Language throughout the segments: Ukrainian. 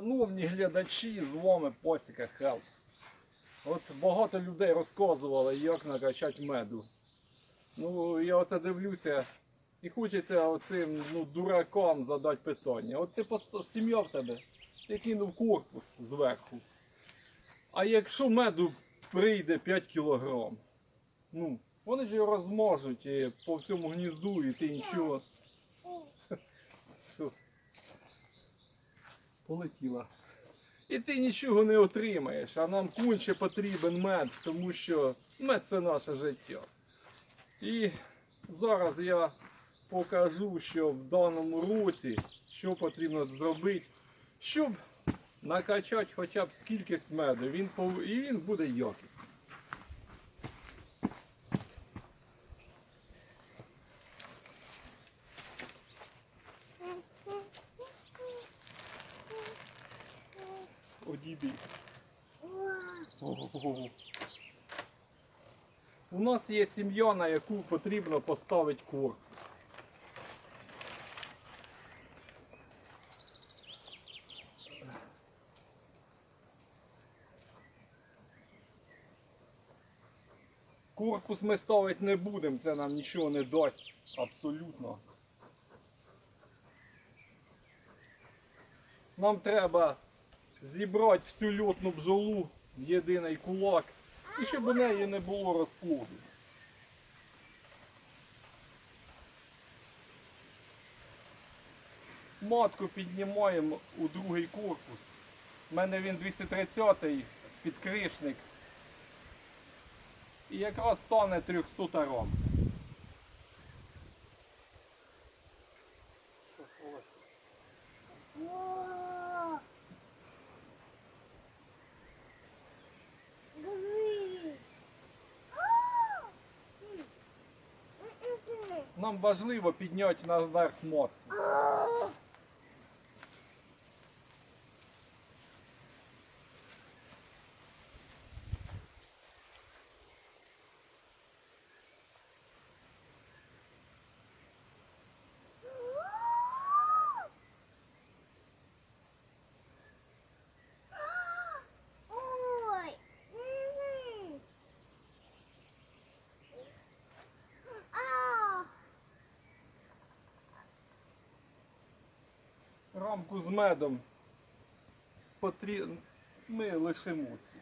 Шановні глядачі, з вами Посіка Хелп. От багато людей розказували, як накачати меду. Ну, я оце дивлюся і хочеться оцим ну, дуракам задати питання. От ти просто сім'я в тебе, ти кинув корпус зверху. А якщо меду прийде 5 кілограм, ну, вони ж його розмажуть і по всьому гнізду, і ти нічого. Полетіла. І ти нічого не отримаєш, а нам конче потрібен мед, тому що мед це наше життя. І зараз я покажу, що в даному році що потрібно зробити, щоб накачати хоча б скількись меду. Він і він буде якісний. Одійди. Ого. У нас є сім'я, на яку потрібно поставити корпус. Корпус ми ставити не будемо, це нам нічого не дасть. Абсолютно. Нам треба зібрати всю льотну бджолу в єдиний кулак і щоб у неї не було розплоду. Матку піднімаємо у другий корпус. У мене він 230-й підкришник. І якраз стане 300 таром. Нам важливо підняти наверх мотку. Рамку з медом потрі... ми лишимо цю.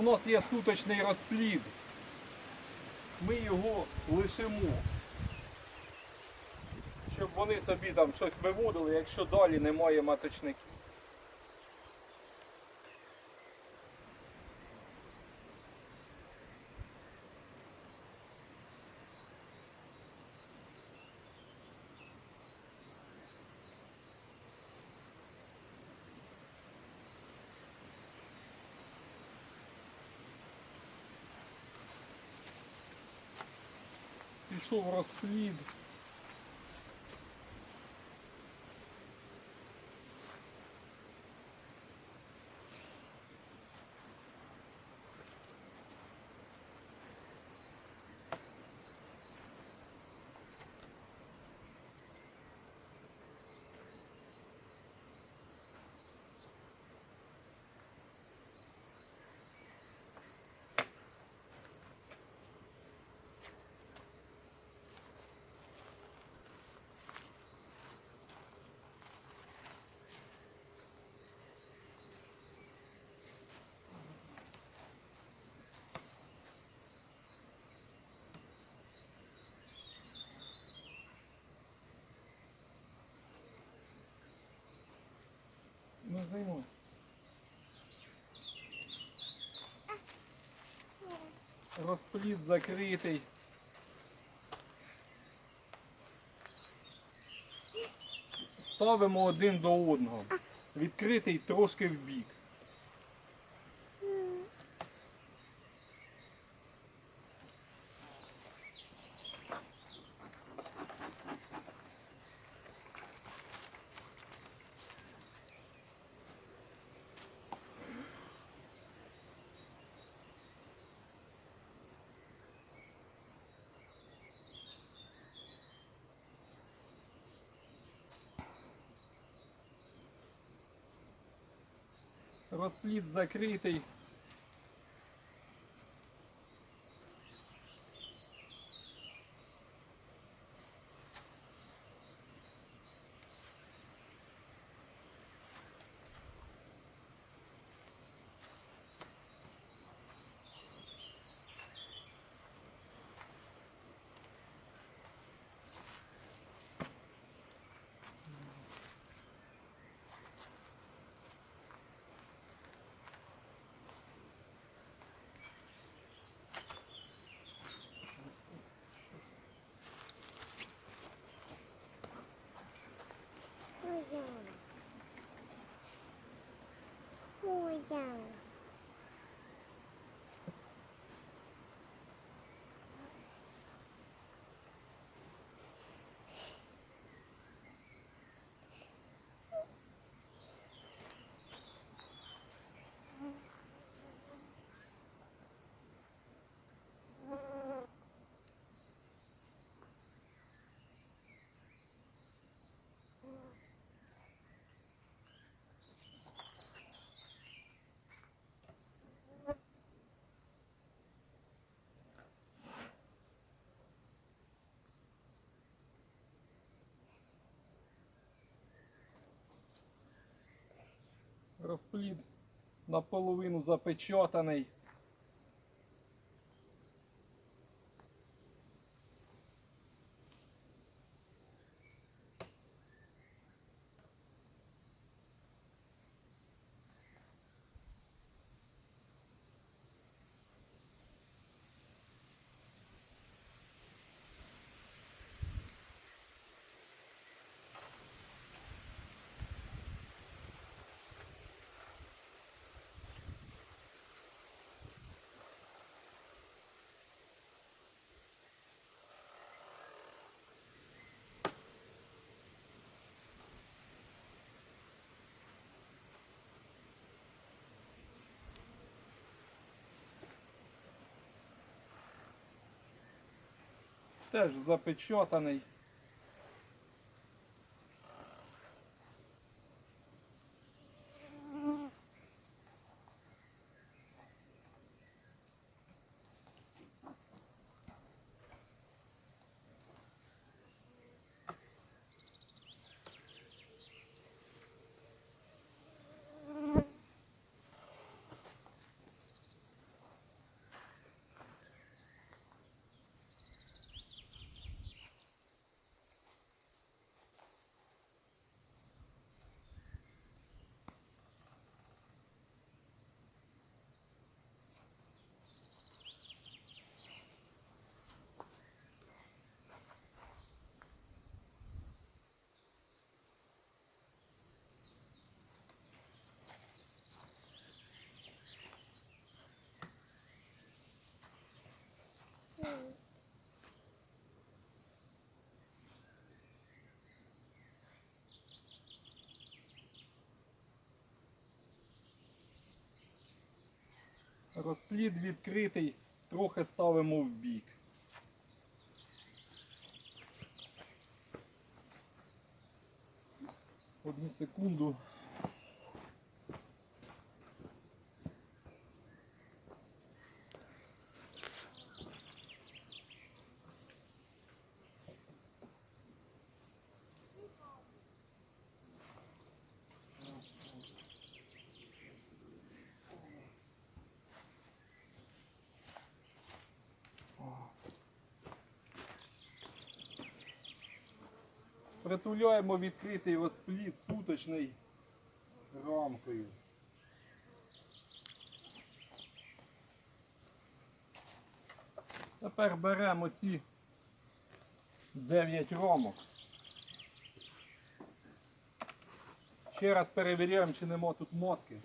У нас є суточний розплід. Ми його лишимо. Щоб вони собі там щось виводили, якщо далі немає маточників. Пішов розплід. зиму. Розплід закритий. Ставимо один до одного. Відкритий трошки в бік. Розпліт закритий. じゃん。うじゃん。Розпліт наполовину запечатаний. Теж запечатаний. Розпліт відкритий, трохи ставимо в бік. Одну секунду. Притуляємо відкритий розпліт суточний рамкою. Тепер беремо ці 9 ромок. Ще раз перевіряємо, чи нема тут мотки.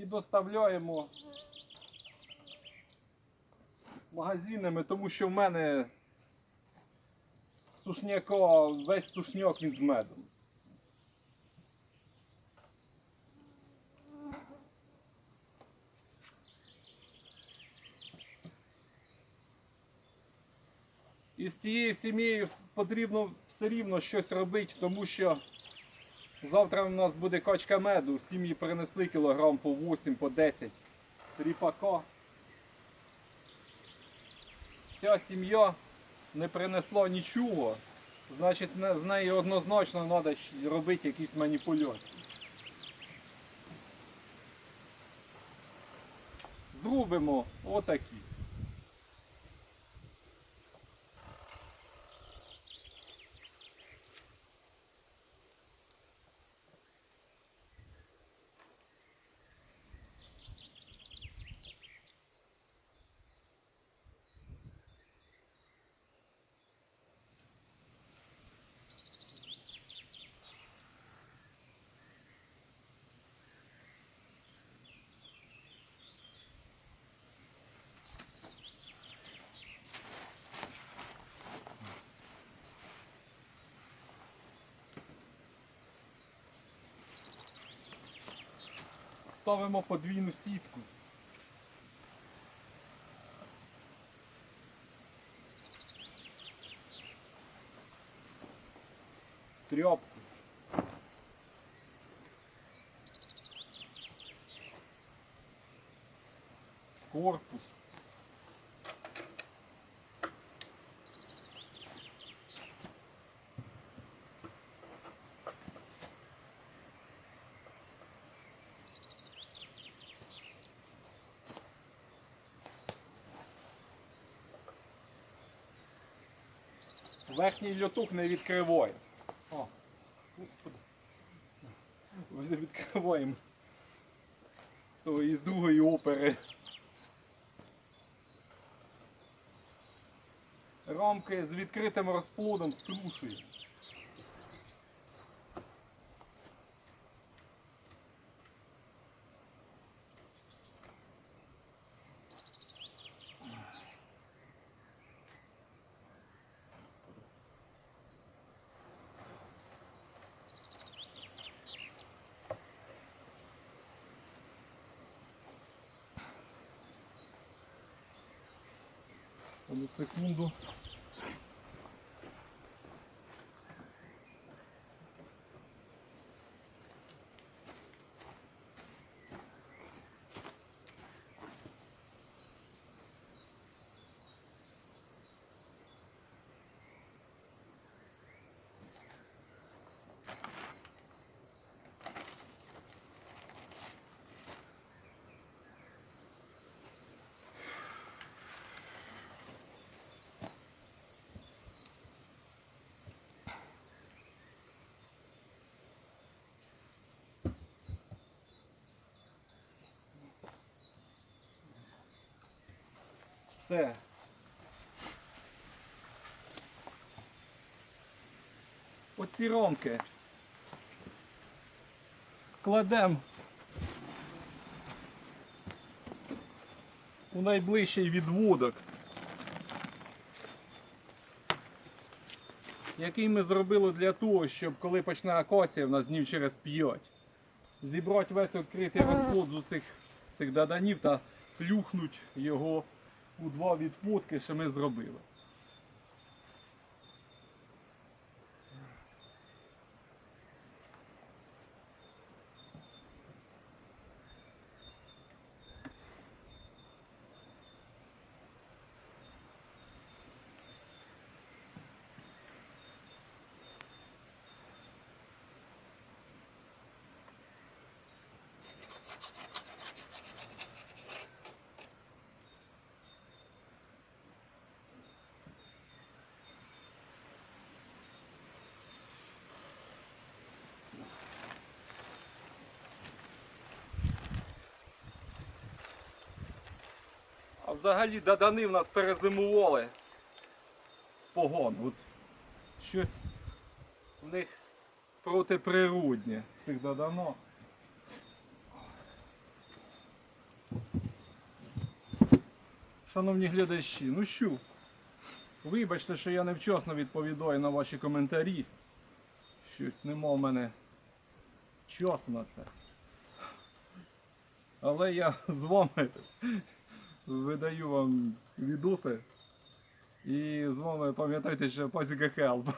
І доставляємо магазинами, тому що в мене сушняка, весь сушняк він з медом. І з цією сім'єю потрібно все рівно щось робити, тому що Завтра у нас буде качка меду. Сім'ї принесли кілограм по 8, по 10 ріпака. Ця сім'я не принесла нічого, значить з нею однозначно треба робити якісь маніпуляції. Зробимо отакі. Ставимо подвійну сітку. Тряпку. Корпус. Верхній льоток не відкриває. О, господи. Не відкриваємо. То із другої опери. Рамки з відкритим розплодом струшує. Одну Все. Оці ромки кладемо у найближчий відводок, який ми зробили для того, щоб коли почне акація в нас днів через 5, зібрати весь відкритий розплод з усіх цих доданів та плюхнуть його у два відпутки, що ми зробили. Взагалі дадани в нас перезимували погон. От щось в них протиприроднє цих доданок. Шановні глядачі, ну що, вибачте, що я невчасно відповідаю на ваші коментарі. Щось нема в мене часу на це. Але я з вами видаю вам відоси. І з вами пам'ятайте, що пасіка хелп.